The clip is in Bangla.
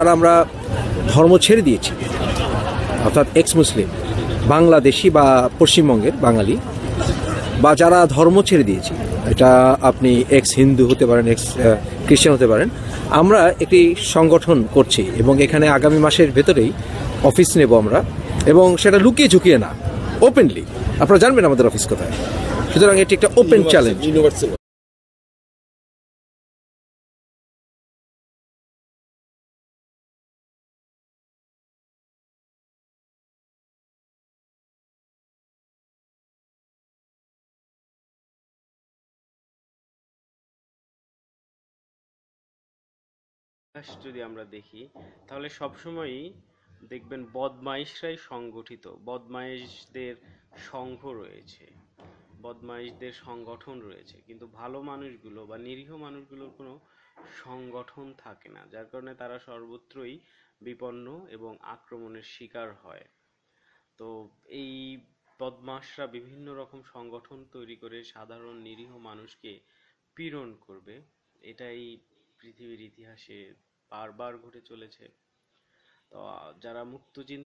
আর আমরা ধর্ম ছেড়ে দিয়েছি। অর্থাৎ এক্স মুসলিম বাংলাদেশি বা পশ্চিমবঙ্গের বাঙালি বা যারা ধর্ম ছেড়ে দিয়েছি এটা আপনি এক্স হিন্দু হতে পারেন এক্স খ্রিস্টান হতে পারেন আমরা একটি সংগঠন করছি এবং এখানে আগামী মাসের ভেতরেই অফিস নেব আমরা এবং সেটা লুকিয়ে ঝুঁকিয়ে না ওপেনলি আপনারা জানবেন আমাদের অফিস কোথায়। সুতরাং এটি একটা ওপেন চ্যালেঞ্জ ইউনিভার্সাল ইতিহাস যদি আমরা দেখি, তাহলে সবসময়ই দেখবেন বদমাইশরাই সংগঠিত। বদমাইশদের সংঘ রয়েছে। বদমাইশদের সংগঠন রয়েছে। কিন্তু ভালো মানুষগুলো বা নিরীহ মানুষগুলোর কোনো সংগঠন থাকে না, যার কারণে তারা সর্বত্রই বিপন্ন এবং আক্রমণের শিকার হয়। তো এই বদমাশরা বিভিন্ন রকম সংগঠন তৈরি করে সাধারণ নিরীহ মানুষকে পীড়ন করবে, এটাই পৃথিবীর ইতিহাসে বারবার ঘটে চলেছে। তো যারা মুক্তচিন্তা